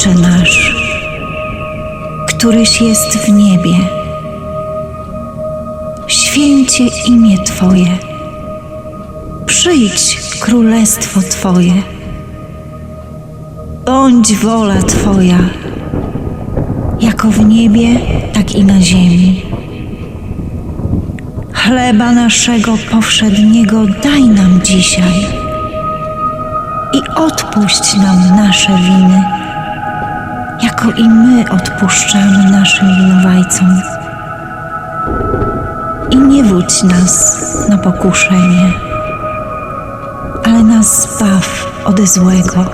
Ojcze nasz, któryś jest w niebie, święcie imię Twoje, przyjdź królestwo Twoje, bądź wola Twoja, jako w niebie, tak i na ziemi. Chleba naszego powszedniego daj nam dzisiaj i odpuść nam nasze winy, jako i my odpuszczamy naszym winowajcom. I nie wódź nas na pokuszenie, ale nas zbaw ode złego.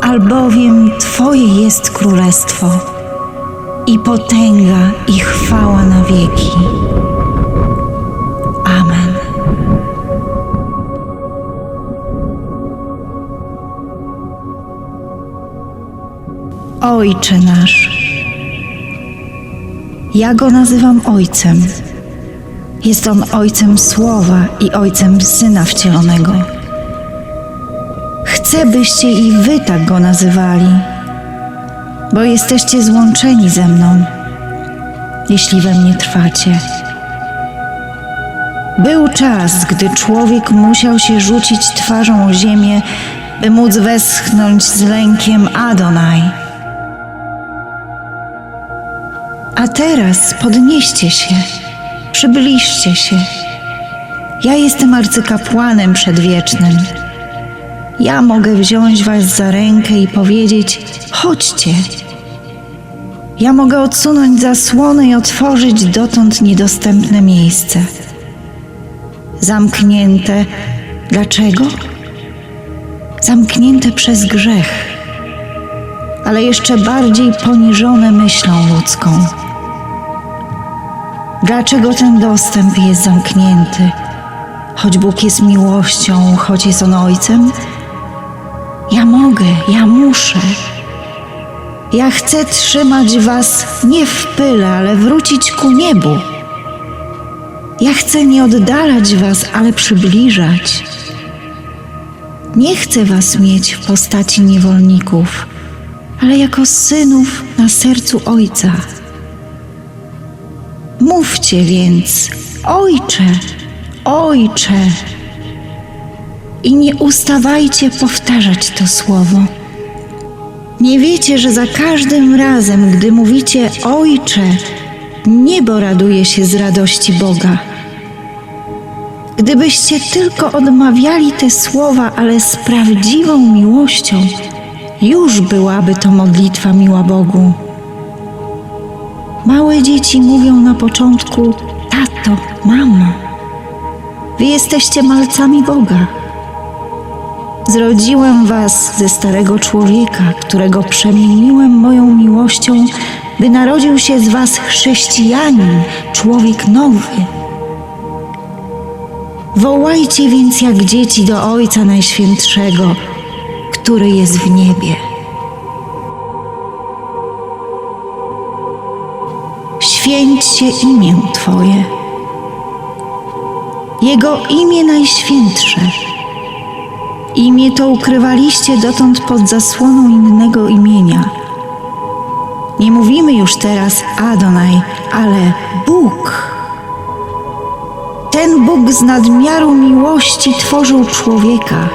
Albowiem Twoje jest królestwo i potęga i chwała na wieki. Ojcze nasz, ja go nazywam Ojcem. Jest on Ojcem Słowa i Ojcem Syna Wcielonego. Chcę, byście i wy tak go nazywali, bo jesteście złączeni ze mną, jeśli we mnie trwacie. Był czas, gdy człowiek musiał się rzucić twarzą o ziemię, by móc westchnąć z lękiem Adonai. A teraz podnieście się, przybliżcie się. Ja jestem arcykapłanem przedwiecznym. Ja mogę wziąć was za rękę i powiedzieć: chodźcie. Ja mogę odsunąć zasłonę i otworzyć dotąd niedostępne miejsce. Zamknięte. Dlaczego? Zamknięte przez grzech, ale jeszcze bardziej poniżone myślą ludzką. Dlaczego ten dostęp jest zamknięty? Choć Bóg jest miłością, choć jest On Ojcem? Ja mogę, ja muszę. Ja chcę trzymać Was nie w pyle, ale wrócić ku niebu. Ja chcę nie oddalać Was, ale przybliżać. Nie chcę Was mieć w postaci niewolników, ale jako synów na sercu Ojca. Mówcie więc, Ojcze, Ojcze. I nie ustawajcie powtarzać to słowo. Nie wiecie, że za każdym razem, gdy mówicie Ojcze, niebo raduje się z radości Boga. Gdybyście tylko odmawiali te słowa, ale z prawdziwą miłością, już byłaby to modlitwa miła Bogu. Małe dzieci mówią na początku: Tato, mamo, wy jesteście malcami Boga. Zrodziłem was ze starego człowieka, którego przemieniłem moją miłością, by narodził się z was chrześcijanin, człowiek nowy. Wołajcie więc jak dzieci do Ojca Najświętszego, który jest w niebie. Święć się imię Twoje. Jego imię najświętsze. Imię to ukrywaliście dotąd pod zasłoną innego imienia. Nie mówimy już teraz Adonai, ale Bóg. Ten Bóg z nadmiaru miłości tworzył człowieka.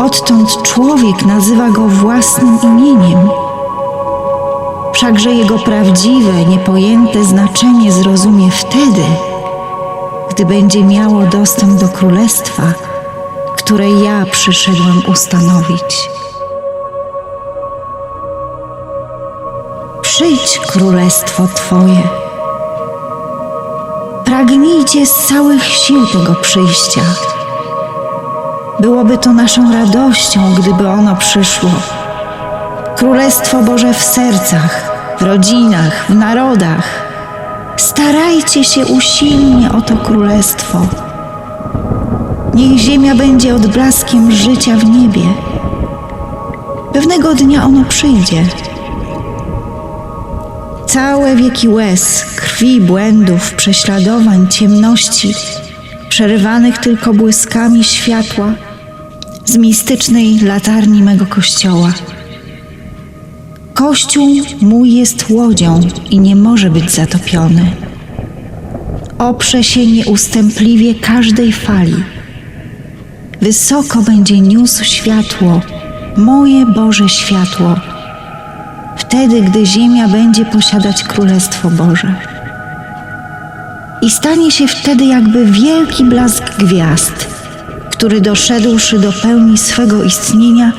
Odtąd człowiek nazywa go własnym imieniem. Wszakże jego prawdziwe, niepojęte znaczenie zrozumie wtedy, gdy będzie miało dostęp do królestwa, które ja przyszedłem ustanowić. Przyjdź, królestwo Twoje. Pragnijcie z całych sił tego przyjścia. Byłoby to naszą radością, gdyby ono przyszło. Królestwo Boże w sercach, w rodzinach, w narodach. Starajcie się usilnie o to królestwo. Niech ziemia będzie odblaskiem życia w niebie. Pewnego dnia ono przyjdzie. Całe wieki łez, krwi, błędów, prześladowań, ciemności, przerywanych tylko błyskami światła, z mistycznej latarni mego kościoła. Kościół mój jest łodzią i nie może być zatopiony. Oprze się nieustępliwie każdej fali. Wysoko będzie niósł światło, moje Boże światło, wtedy, gdy ziemia będzie posiadać Królestwo Boże. I stanie się wtedy jakby wielki blask gwiazd, który doszedłszy do pełni swego istnienia,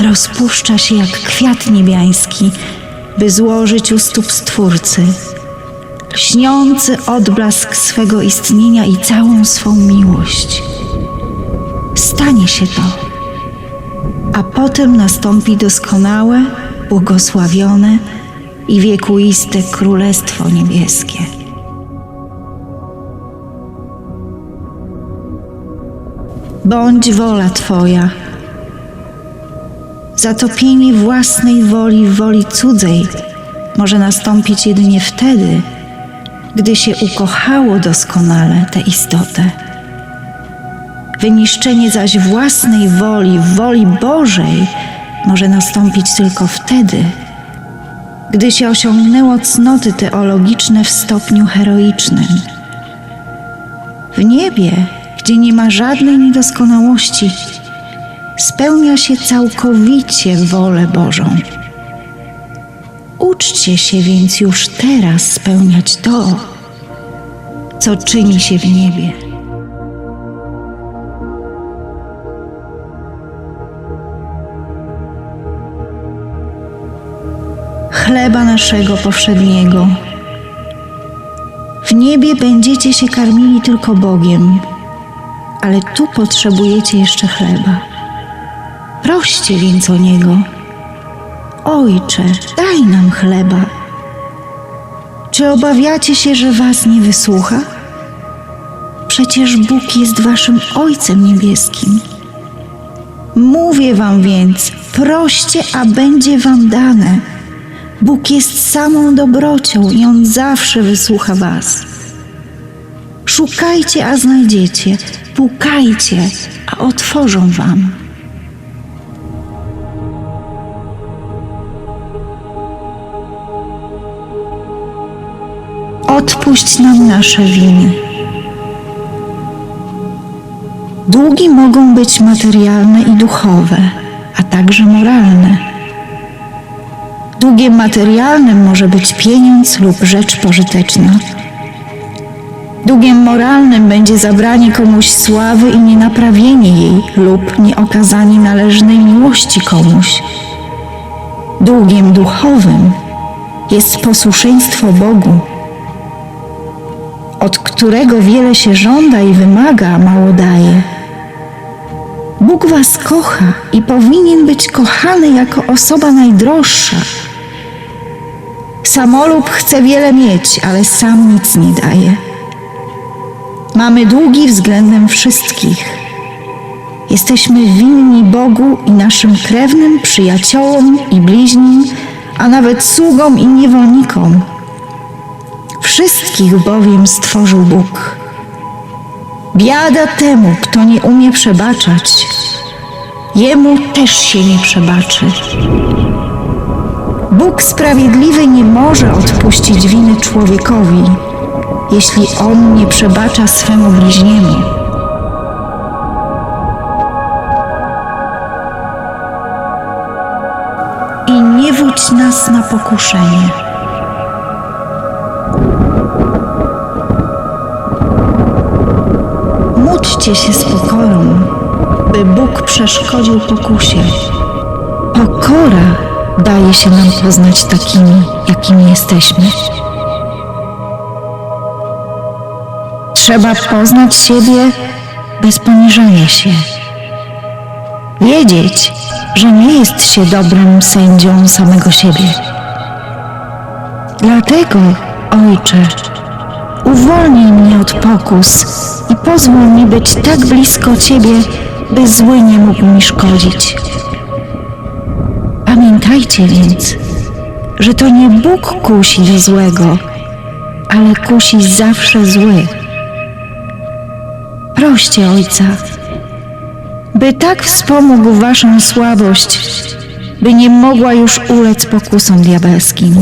rozpuszcza się jak kwiat niebiański, by złożyć u stóp Stwórcy, lśniący odblask swego istnienia i całą swą miłość. Stanie się to, a potem nastąpi doskonałe, błogosławione i wiekuiste Królestwo Niebieskie. Bądź wola Twoja. Zatopienie własnej woli w woli cudzej może nastąpić jedynie wtedy, gdy się ukochało doskonale tę istotę. Wyniszczenie zaś własnej woli w woli Bożej może nastąpić tylko wtedy, gdy się osiągnęło cnoty teologiczne w stopniu heroicznym. W niebie, gdzie nie ma żadnej niedoskonałości, spełnia się całkowicie wolę Bożą. Uczcie się więc już teraz spełniać to, co czyni się w niebie. Chleba naszego powszedniego. W niebie będziecie się karmili tylko Bogiem, ale tu potrzebujecie jeszcze chleba. Proście więc o niego. Ojcze, daj nam chleba. Czy obawiacie się, że was nie wysłucha? Przecież Bóg jest waszym Ojcem Niebieskim. Mówię wam więc, proście, a będzie wam dane. Bóg jest samą dobrocią i On zawsze wysłucha was. Szukajcie, a znajdziecie. Pukajcie, a otworzą wam. Odpuść nam nasze winy. Długi mogą być materialne i duchowe, a także moralne. Długiem materialnym może być pieniądz lub rzecz pożyteczna. Długiem moralnym będzie zabranie komuś sławy i nienaprawienie jej lub nieokazanie należnej miłości komuś. Długiem duchowym jest posłuszeństwo Bogu, od którego wiele się żąda i wymaga, mało daje. Bóg was kocha i powinien być kochany jako osoba najdroższa. Samolub chce wiele mieć, ale sam nic nie daje. Mamy długi względem wszystkich. Jesteśmy winni Bogu i naszym krewnym, przyjaciołom i bliźnim, a nawet sługom i niewolnikom. Wszystkich bowiem stworzył Bóg. Biada temu, kto nie umie przebaczać. Jemu też się nie przebaczy. Bóg sprawiedliwy nie może odpuścić winy człowiekowi, jeśli on nie przebacza swemu bliźniemu. I nie wódź nas na pokuszenie. Módlcie się z pokorą, by Bóg przeszkodził pokusie. Pokora daje się nam poznać takimi, jakimi jesteśmy. Trzeba poznać siebie bez poniżania się. Wiedzieć, że nie jest się dobrym sędzią samego siebie. Dlatego, Ojcze, uwolnij mnie od pokus i pozwól mi być tak blisko Ciebie, by zły nie mógł mi szkodzić. Pamiętajcie więc, że to nie Bóg kusi do złego, ale kusi zawsze zły. Proście Ojca, by tak wspomógł waszą słabość, by nie mogła już ulec pokusom diabelskim.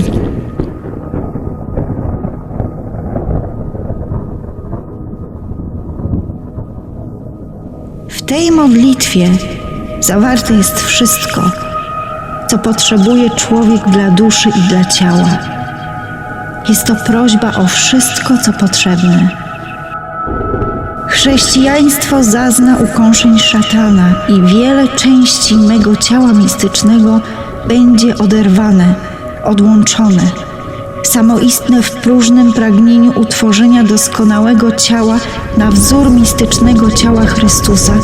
W tej modlitwie zawarte jest wszystko, co potrzebuje człowiek dla duszy i dla ciała. Jest to prośba o wszystko, co potrzebne. Chrześcijaństwo zazna ukąszeń szatana i wiele części mego ciała mistycznego będzie oderwane, odłączone, samoistne w próżnym pragnieniu utworzenia doskonałego ciała na wzór mistycznego ciała Chrystusa,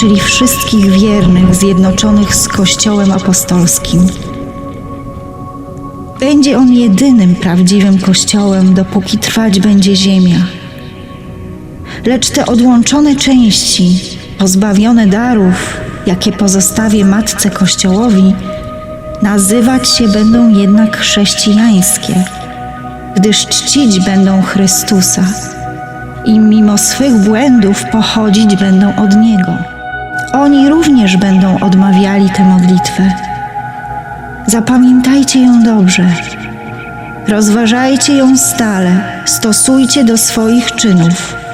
czyli wszystkich wiernych zjednoczonych z Kościołem Apostolskim. Będzie on jedynym prawdziwym Kościołem, dopóki trwać będzie ziemia. Lecz te odłączone części, pozbawione darów, jakie pozostawię Matce Kościołowi, nazywać się będą jednak chrześcijańskie, gdyż czcić będą Chrystusa i mimo swych błędów pochodzić będą od Niego. Oni również będą odmawiali tę modlitwę. Zapamiętajcie ją dobrze. Rozważajcie ją stale, stosujcie do swoich czynów.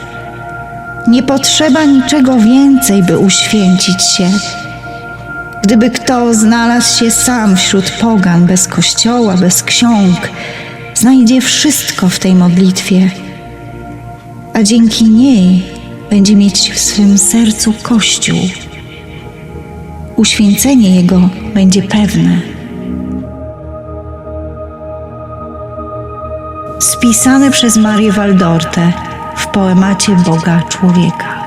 Nie potrzeba niczego więcej, by uświęcić się. Gdyby kto znalazł się sam wśród pogan, bez kościoła, bez ksiąg, znajdzie wszystko w tej modlitwie, a dzięki niej będzie mieć w swym sercu Kościół. Uświęcenie jego będzie pewne. Spisane przez Marię Waldortę w poemacie Boga Człowieka.